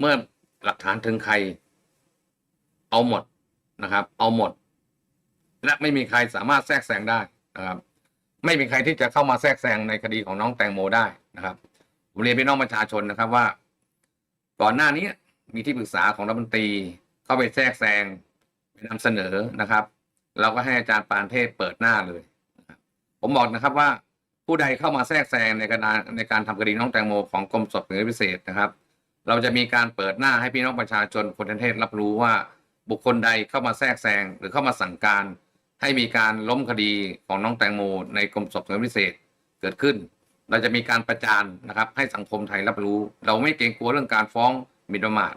เมื่อหลักฐานถึงใคร เอาหมดนะครับ เอาหมด และไม่มีใครสามารถแทรกแซงได้นะครับ ไม่มีใครที่จะเข้ามาแทรกแซงในคดีของน้องแตงโมได้นะครับผมเรียนพี่น้องประชาชนนะครับว่า ก่อนหน้านี้มีที่ปรึกษาของรัฐมนตรีเข้าไปแทรกแซงไปนำเสนอนะครับ เราก็ให้อาจารย์ปานเทพเปิดหน้าเลย ผมบอกนะครับว่าผู้ใดเข้ามาแทรกแซงในการในการทำคดีน้องแตงโมของกรมสอบสวนพิเศษนะครับ เราจะมีการเปิดหน้าให้พี่น้องประชาชนคนทั้งประเทศรับรู้ว่าบุคคลใดเข้ามาแทรกแซงหรือเข้ามาสั่งการ ให้มีการล้มคดีของน้องแตงโม ในกรมสอบสวนพิเศษเกิดขึ้น เราจะมีการประจานนะครับ ให้สังคมไทยรับรู้ เราไม่เกรงกลัวเรื่องการฟ้องหมิ่นประมาท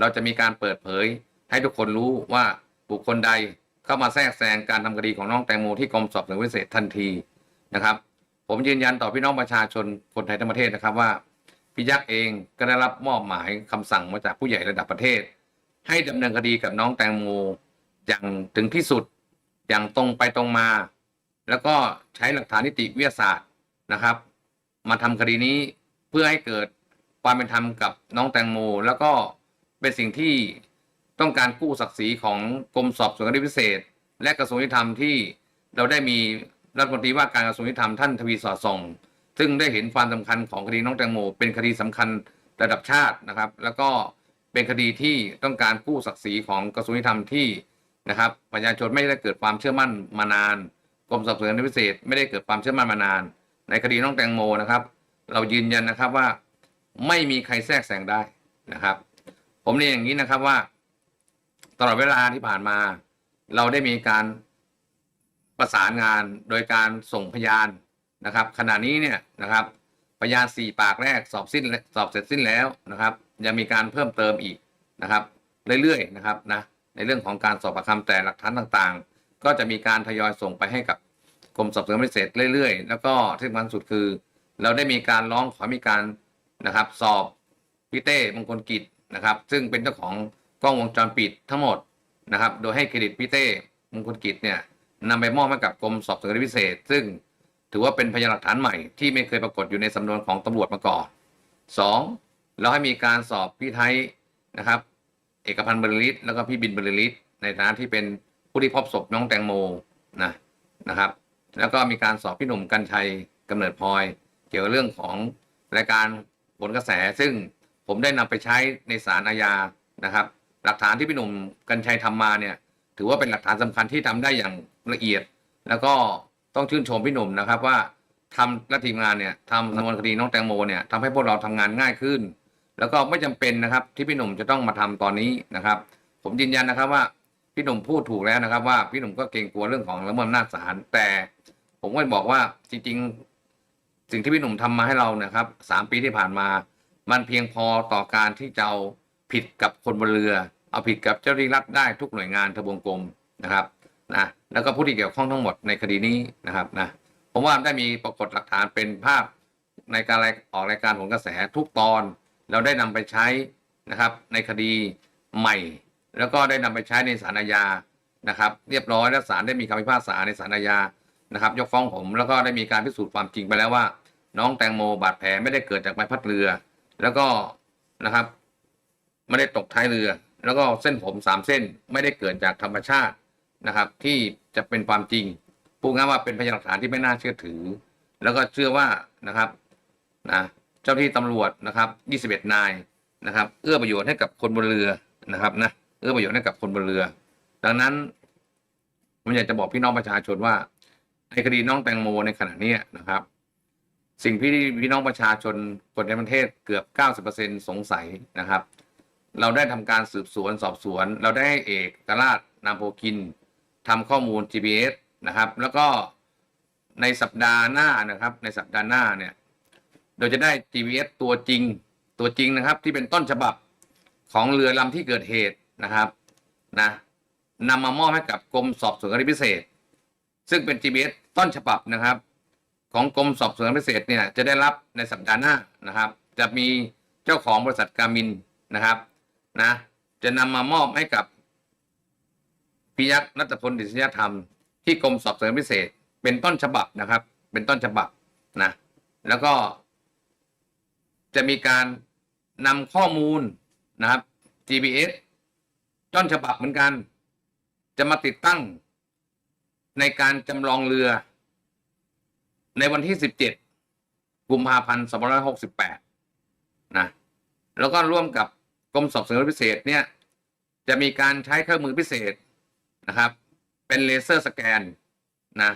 เราจะมีการเปิดเผย ให้ทุกคนรู้ว่าบุคคลใดเข้ามาแทรกแซงการทำคดีของน้องแตงโมที่กรมสอบสวนพิเศษทันทีนะครับ ผมยืนยันต่อพี่น้องประชาชนคนไทยทั้งประเทศนะครับว่า พี่ยักษ์เองก็ได้รับมอบหมายคำสั่งมาจากผู้ใหญ่ระดับประเทศ ให้ดำเนินคดีกับน้องแตงโมอย่างถึงที่สุดอย่างตรงไปตรงมา แล้วก็ใช้หลักฐานนิติวิทยาศาสตร์นะครับ มาทำคดีนี้เพื่อให้เกิดความเป็นธรรมกับน้องแตงโม แล้วก็เป็นสิ่งที่ต้องการกู้ศักดิ์ศรีของกรมสอบสวนคดีพิเศษ และกระทรวงยุติธรรมที่เราได้มีรัฐมนตรีว่าการกระทรวงยุติธรรมท่านทวีสอดส่อง ซึ่งได้เห็นความสำคัญของคดีน้องแตงโม เป็นคดีสำคัญระดับชาตินะครับ แล้วก็เป็นคดีที่ต้องการกู้ศักดิ์ศรีของกระทรวงยุติธรรมที่นะครับประชาชนไม่ได้เกิดความเชื่อมั่นมานานกรมสอบสวนพิเศษ ไม่ได้เกิดความเชื่อมั่นมานาน ในคดีน้องแตงโมนะครับ เรายืนยันนะครับว่าไม่มีใครแทรกแซงได้นะครับ ผมเรียนอย่างนี้นะครับว่า ตลอดเวลาที่ผ่านมา เราได้มีการประสานงานโดยการส่งพยาน นะครับขณะนี้เนี่ยนะครับพยานสี่ปากแรกสอบสิ้นสอบเสร็จสิ้นแล้วนะครับ ยังมีการเพิ่มเติมอีกนะครับ เรื่อยๆนะครับนะในเรื่องของการสอบปากคำแต่หลักฐานต่างๆ ก็จะมีการทยอยส่งไปให้กับกรมสอบสวนพิเศษเรื่อยๆ แล้วก็ที่สำคัญสุดคือ เราได้มีการร้องขอมีการนะครับ สอบพี่เต้มงคลกิจนะครับ ซึ่งเป็นเจ้าของกล้องวงจรปิดทั้งหมดนะครับ โดยให้เครดิตพี่เต้มงคลกิจเนี่ยนำไปมอบให้กับกรมสอบสวนพิเศษ ซึ่ง ถือว่าเป็นพยานหลักฐานใหม่ที่ไม่เคยปรากฏอยู่ในสำนวนของตำรวจมาก่อนสองเราให้มีการสอบพี่ไทยนะครับ เอกพันธ์บริลิตแล้วก็พี่บินบริลิตในฐานะที่เป็นผู้ที่พบศพน้องแตงโมนะนะครับ แล้วก็มีการสอบพี่หนุ่มกัญชัยกำเนิดพลอย เกี่ยวกับเรื่องของรายการผลกระแส ซึ่งผมได้นำไปใช้ในศาลอาญานะครับ หลักฐานที่พี่หนุ่มกัญชัยทำมาเนี่ยถือว่าเป็นหลักฐานสำคัญที่ทำได้อย่างละเอียด แล้วก็ ต้องชื่นชมพี่หนุ่มนะครับว่าทำและทีมงานเนี่ยทำสำนวนคดีน้องแตงโมเนี่ยทำให้พวกเราทำงานง่ายขึ้น แล้วก็ไม่จำเป็นนะครับ ที่พี่หนุ่มจะต้องมาทำตอนนี้นะครับ ผมยืนยันนะครับว่าพี่หนุ่มพูดถูกแล้วนะครับ ว่าพี่หนุ่มก็เกรงกลัวเรื่องของละเมิดอำนาจศาลแต่ ผมก็บอกว่าจริงๆ สิ่งที่พี่หนุ่มทำมาให้เรานะครับสามปีที่ผ่านมา มันเพียงพอต่อการที่จะเอาผิดกับคนบนเรือ เอาผิดกับเจ้าหน้าที่รัฐได้ทุกหน่วยงานทบวงกรมนะครับ นะแล้วก็ผู้ที่เกี่ยวข้องทั้งหมดในคดีนี้นะครับนะผมว่าได้มีปรากฏหลักฐานเป็นภาพในการออกรายการผลกระแสทุกตอน เราได้นำไปใช้นะครับ ในคดีใหม่ แล้วก็ได้นำไปใช้ในศาลอาญานะครับ เรียบร้อยและศาลได้มีคำพิพากษาในศาลอาญานะครับ ยกฟ้องผมแล้วก็ได้มีการพิสูจน์ความจริงไปแล้วว่า น้องแตงโมบาดแผลไม่ได้เกิดจากใบพัดเรือ แล้วก็นะครับไม่ได้ตกท้ายเรือ แล้วก็เส้นผมสามเส้นไม่ได้เกิดจากธรรมชาติ นะครับ ที่จะเป็นความจริงพูดง่ายว่าเป็นพยานหลักฐานที่ไม่น่าเชื่อถือ แล้วก็เชื่อว่านะครับนะเจ้าที่ตำรวจนะครับ 21 นายนะครับ เอื้อประโยชน์ให้กับคนบนเรือนะครับนะเอื้อประโยชน์ให้กับคนบนเรือ ดังนั้นผมอยากจะบอกพี่น้องประชาชนว่าในคดีน้องแตงโมในขณะนี้นะครับ สิ่งที่พี่น้องประชาชนคนในประเทศเกือบ 90%สงสัยนะครับ เราได้ทำการสืบสวนสอบสวน เราได้เอกกราชนามโพกิน ทำข้อมูล GPS นะครับ แล้วก็ในสัปดาห์หน้านะครับ ในสัปดาห์หน้าเนี่ยเราจะได้ GPS ตัวจริงตัวจริงนะครับ ที่เป็นต้นฉบับของเรือลำที่เกิดเหตุนะครับนะนำมามอบให้กับกรมสอบสวนคดีพิเศษ ซึ่งเป็น GPS ต้นฉบับนะครับ ของกรมสอบสวนพิเศษเนี่ยจะได้รับในสัปดาห์หน้านะครับ จะมีเจ้าของบริษัทการมินนะครับนะจะนำมามอบให้กับ พิยักษ์นัตพลดิษยธรรมที่กรมสอบสวนพิเศษ เป็นต้นฉบับนะครับ เป็นต้นฉบับนะแล้วก็ จะมีการนำข้อมูลนะครับ GPS ต้นฉบับเหมือนกัน จะมาติดตั้งในการจำลองเรือ ในวันที่ 17 กุมภาพันธ์2568 นะ แล้วก็ร่วมกับกรมสอบสวนพิเศษเนี่ย จะมีการใช้เครื่องมือพิเศษ นะครับ เป็นเลเซอร์สแกนนะ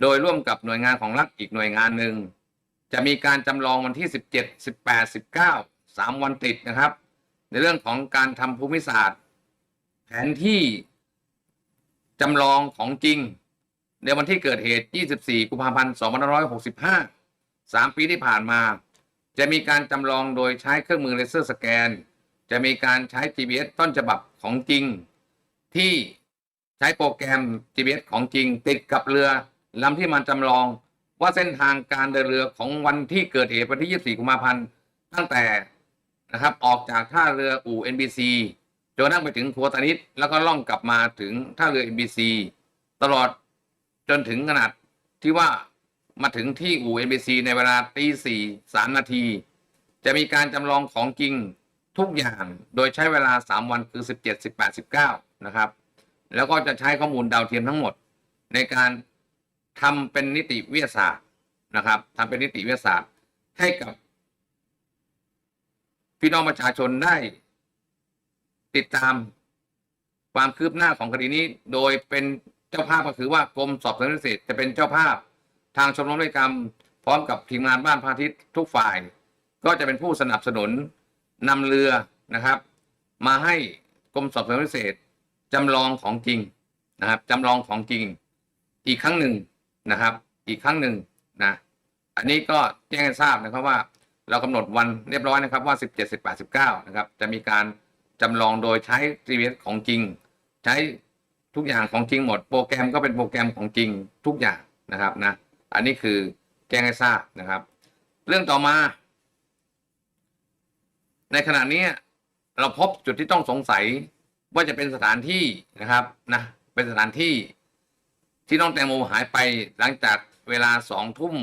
โดยร่วมกับหน่วยงานของรัฐอีกหน่วยงานหนึ่ง จะมีการจำลองวันที่ 17 18 19 3 วันติดนะครับ ในเรื่องของการทำภูมิศาสตร์ แผนที่จำลองของจริง ในวันที่เกิดเหตุ 24 กุมภาพันธ์2565 3 ปีที่ผ่านมา จะมีการจำลองโดยใช้เครื่องมือเลเซอร์สแกน จะมีการใช้ GPS ต้นฉบับของจริง ที่ ใช้โปรแกรม GPS ของจริง ติดกับเรือลำที่มันจำลอง ว่าเส้นทางการเดินเรือของวันที่เกิดเหตุวันที่ 24 กุมภาพันธ์ตั้งแต่นะครับออกจากท่าเรืออู่ NBC จนกระทั่งไปถึงขัวตานิดแล้วก็ล่องกลับมาถึงท่าเรือ NBC ตลอดจนถึงขนาดที่ว่ามาถึงที่อู่ NBC ในเวลาตีสี่สามนาที จะมีการจำลองของจริงทุกอย่างโดยใช้เวลา 3 วันคือ 17 18 19 นะครับ แล้วก็จะใช้ข้อมูลดาวเทียมทั้งหมด ในการทำเป็นนิติวิทยาศาสตร์นะครับทำเป็นนิติวิทยาศาสตร์ให้กับ พี่น้องประชาชนได้ติดตามความคืบหน้าของคดีนี้ โดยเป็นเจ้าภาพก็คือว่ากรมสอบสวนพิเศษจะเป็นเจ้าภาพทางชมรมนิติกรรม พร้อมกับทีมงานบ้านพาทิตย์ทุกฝ่าย ก็จะเป็นผู้สนับสนุนนำเรือนะครับ มาให้กรมสอบสวนพิเศษ จำลองของจริงนะครับจำลองของจริง อีกครั้งหนึ่งนะครับ อีกครั้งหนึ่งนะอันนี้ก็แจ้งให้ทราบนะครับว่าเรากำหนดวันเรียบร้อยนะครับว่า 17 18 19 นะครับ จะมีการจำลองโดยใช้ GPS ของจริง ใช้ทุกอย่างของจริงหมด โปรแกรมก็เป็นโปรแกรมของจริงทุกอย่างนะครับนะอันนี้คือแจ้งให้ทราบนะครับ เรื่องต่อมา ในขณะนี้เราพบจุดที่ต้องสงสัย ว่าจะเป็นสถานที่นะครับนะเป็นสถานที่ที่น้องแตงโมหายไปหลังจากเวลาสองทุ่ม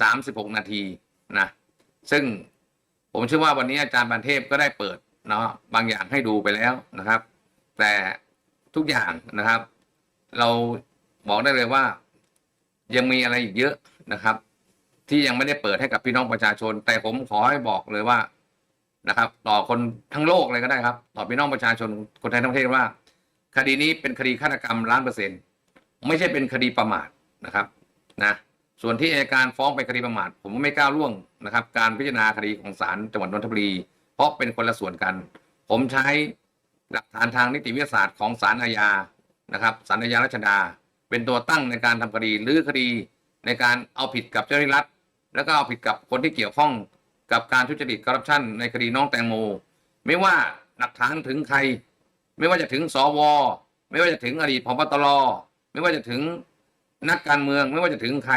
สามสิบหกนาทีนะซึ่งผมเชื่อว่าวันนี้อาจารย์บันเทพก็ได้เปิดเนาะบางอย่างให้ดูไปแล้วนะครับ แต่ทุกอย่างนะครับ เราบอกได้เลยว่า ยังมีอะไรอีกเยอะนะครับ ที่ยังไม่ได้เปิดให้กับพี่น้องประชาชน แต่ผมขอให้บอกเลยว่า นะครับ ต่อคนทั้งโลกเลยก็ได้ครับ ต่อพี่น้องประชาชนคนไทยทั้งประเทศว่า คดีนี้เป็นคดีฆาตกรรมล้านเปอร์เซ็นต์ไม่ใช่เป็นคดีประมาทนะครับนะส่วนที่อัยการฟ้องเป็นคดีประมาทผมไม่กล้าล่วงนะครับ การพิจารณาคดีของศาลจังหวัดนนทบุรีเพราะเป็นคนละส่วนกัน ผมใช้หลักฐานทางนิติวิทยาศาสตร์ของศาลอาญานะครับศาลอาญารัชดา เป็นตัวตั้งในการทำคดีหรือคดีในการเอาผิดกับเจ้าหน้าที่รัฐ แล้วก็เอาผิดกับคนที่เกี่ยวข้อง กับการทุจริตคอร์รัปชันในคดีน้องแตงโม ไม่ว่าหลักฐานถึงใคร ไม่ว่าจะถึงสวไม่ว่าจะถึงอดีตพบตรไม่ว่าจะถึงนักการเมือง ไม่ว่าจะถึงใคร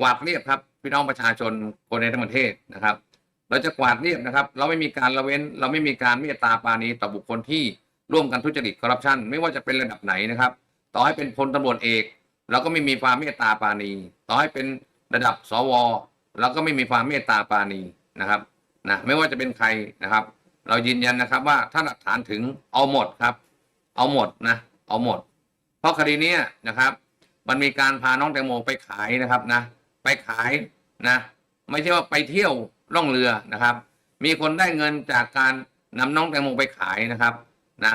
กวาดเรียบครับพี่น้องประชาชนคนในทั้งประเทศนะครับ เราจะกวาดเรียบนะครับ เราไม่มีการละเว้น เราไม่มีการเมตตาปาณีต่อบุคคลที่ร่วมกันทุจริตคอร์รัปชันไม่ว่าจะเป็นระดับไหนนะครับ ต่อให้เป็นพลตำรวจเอก เราก็ไม่มีความเมตตาปาณี ต่อให้เป็นระดับสว เราก็ไม่มีความเมตตาปาณีนะครับนะไม่ว่าจะเป็นใครนะครับ เรายืนยันนะครับว่าถ้าหลักฐานถึงเอาหมดครับ เอาหมดนะเอาหมด เพราะคดีนี้นะครับ มันมีการพาน้องแตงโมไปขายนะครับนะ ไปขายนะ ไม่ใช่ว่าไปเที่ยวล่องเรือนะครับ มีคนได้เงินจากการนำน้องแตงโมไปขายนะครับนะ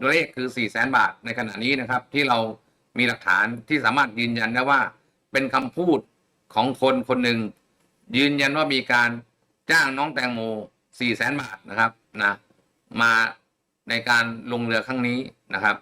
ตัวเลขคือ4ี่แสนบาทในขณะนี้นะครับ ที่เรามีหลักฐานที่สามารถยืนยันได้ว่า เป็นคำพูดของคนคนหนึ่ง ยืนยันว่ามีการจ้างน้องแตงโม4ี่แสนบาทนะครับนะมาในการลงเรือครั้งนี้นะครับ